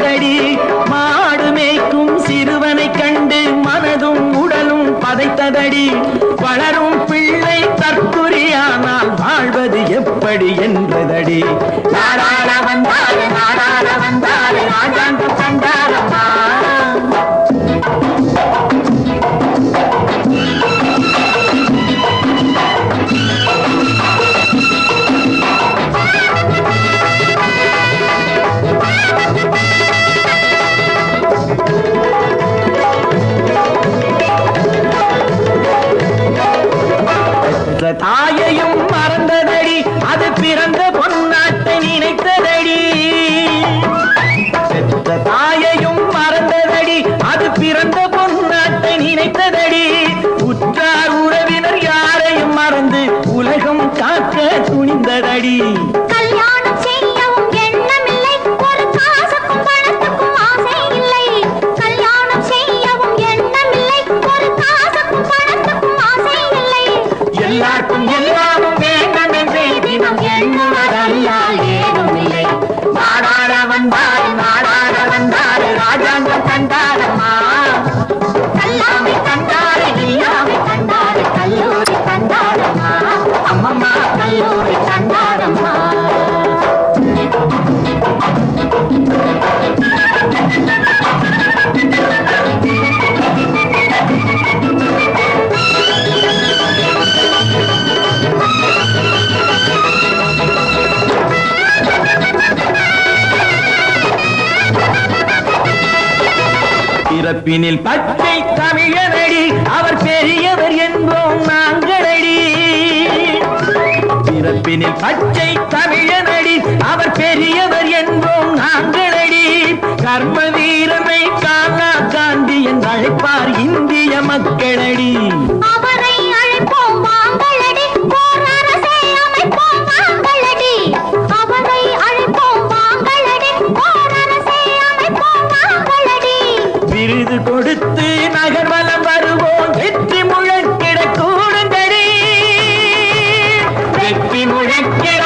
பதைத்ததடி மாடு மேய்க்கும் சிறுவனை கண்டு மனதும் உடலும் பதைத்ததடி. வளரும் பிள்ளை தற்குறியானால் வாழ்வது எப்படி என்றதடி. தாயையும் மறந்ததடி. அது பிறந்த பொன்னாட்டை நினைத்ததடி. செத்த தாயையும் மறந்ததடி. அது பிறந்த பொன்னாட்டை நினைத்ததடி. உற்றார் உறவினர் யாரையும் மறந்து உலகம் காக்க துணிந்ததடி. என்றே எண்ணும் எண்ணுவதல்லால் ஏதும் இல்லை. நாடாட வந்தாரு நாடாட வந்தாரு ராஜாங்கம் கண்டாரம்மா பிறப்பினில் பச்சை தமிழனடி அவர் பெரியவர் என்போம் நாங்களடி. பிறப்பினில் பச்சை அச்சே